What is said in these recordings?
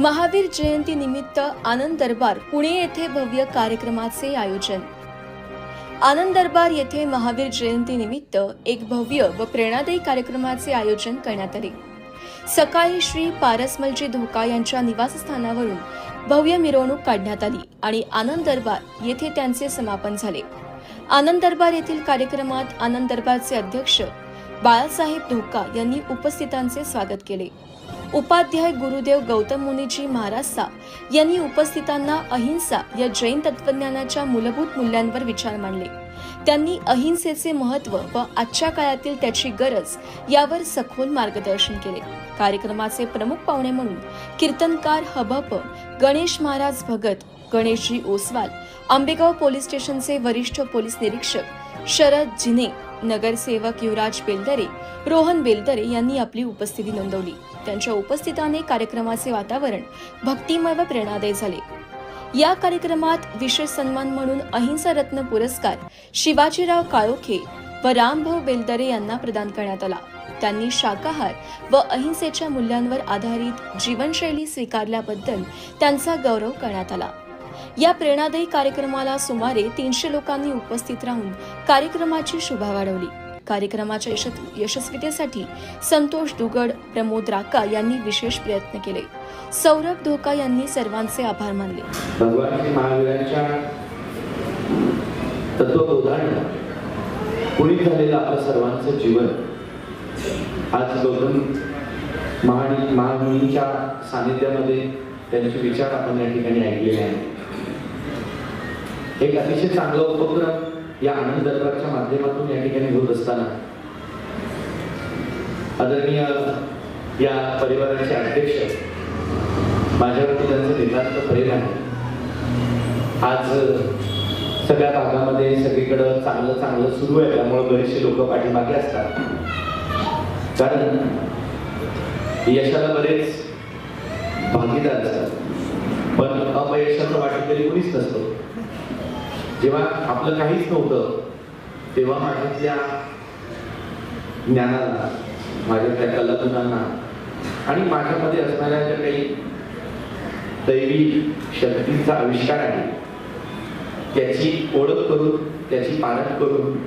महावीर जयंती निमित्त आनंद दरबार पुणे येथे भव्य कार्यक्रमाचे आयोजन. आनंद दरबार येथे महावीर जयंती निमित्त एक भव्य व प्रेरणादायी कार्यक्रमाचे आयोजन करण्यात आले. सकाळी श्री पारसमलजी धोका यांच्या निवासस्थानावरून भव्य मिरवणूक काढण्यात आली आणि आनंद दरबार येथे त्यांचे समापन झाले. आनंद दरबार येथील कार्यक्रमात आनंद दरबारचे अध्यक्ष बाळासाहेब धोका यांनी उपस्थितांचे स्वागत केले. उपाध्याय गुरुदेव गौतम मुनीजी महाराजसा यांनी उपस्थितांना अहिंसा या जैन तत्वज्ञानाच्या मूलभूत मूल्यांवर विचार मांडले. त्यांनी अहिंसेचे महत्त्व व आजच्या काळातील त्याची गरज यावर सखोल मार्गदर्शन केले. कार्यक्रमाचे प्रमुख पाहुणे म्हणून कीर्तनकार हबप गणेश महाराज भगत गणेशजी ओसवाल आंबेगाव पोलीस स्टेशनचे वरिष्ठ पोलीस निरीक्षक शरद जिने नगरसेवक युवराज बेलदरे रोहन बेलदरे यांनी आपली उपस्थिती नोंदवली. त्यांच्या उपस्थिताने कार्यक्रमाचे वातावरण भक्तिमय व प्रेरणादायी झाले. या कार्यक्रमात विशेष सन्मान म्हणून अहिंसा रत्न पुरस्कार शिवाजीराव काळोखे व रामभाऊ बेलदरे यांना प्रदान करण्यात आला. त्यांनी शाकाहार व अहिंसेच्या मूल्यांवर आधारित जीवनशैली स्वीकारल्याबद्दल त्यांचा गौरव करण्यात आला. या प्रेरणादायी कार्यक्रमाला सुमारे तीनशे लोकांनी उपस्थित राहून कार्यक्रमाची शोभा वाढवली. कार्यक्रमाच्या यश- यशस्वीतेसाठी संतोष दुगड प्रमोद राका यांनी विशेष प्रयत्न केले. सौरभ धोका यांनी सर्वांचे आभार मानले. भगवान महावीरांच्या पुढील झालेलं आपलं सर्वांचं जीवन आज गौतम महानी महामुनीच्या सानिध्यामध्ये त्यांचे विचार आपण या ठिकाणी ऐकलेले आहेत. एक अतिशय चांगला उपक्रम या आनंद दरबारच्या माध्यमातून या ठिकाणी होत असताना. आदरणीय या परिवाराचे अध्यक्ष माझ्यावरती त्यांचं नितांत प्रेम आहे. आज सगळ्या भागामध्ये सगळीकडं चांगलं चांगलं सुरू आहे त्यामुळे बरेचसे लोक पाठीमागे असतात. कारण यशाला बरेच भागीदार असतात. पण अपयशाचं तरी कोणीच नसतो. जेव्हा आपलं काहीच नव्हतं तेव्हा माझ्यातल्या ज्ञानाला माझ्यातल्या कलागुणांना आणि माझ्यामध्ये असणाऱ्या ज्या काही दैवी शक्तीचा आविष्कार आहे त्याची ओळख करून त्याची पालन करून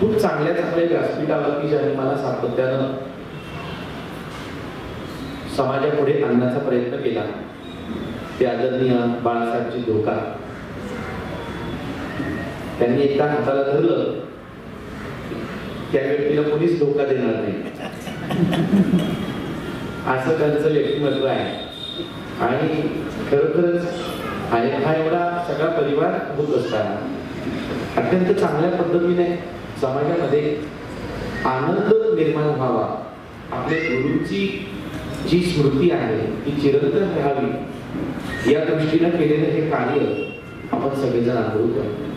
खूप चांगल्या चांगल्या व्यासपीठावरती ज्याने मला सातत्यानं समाजापुढे आणण्याचा प्रयत्न केला ते आदरणीय बाळासाहेबची धोका. त्यांनी एकदा हाताला धरलं. त्या व्यक्तीला कोणीच धोका देणार नाही. असं त्यांचं व्यक्तिमत्व आहे. आणि खरोखरच आणि हा एवढा सगळा परिवार होत असताना अत्यंत चांगल्या पद्धतीने समाजामध्ये आनंद निर्माण व्हावा. आपल्या गुरुची जी स्मृती आहे ती चिरंतन राहावी. या दृष्टीनं केलेलं हे कार्य आपण सगळेजण अनुभव करतो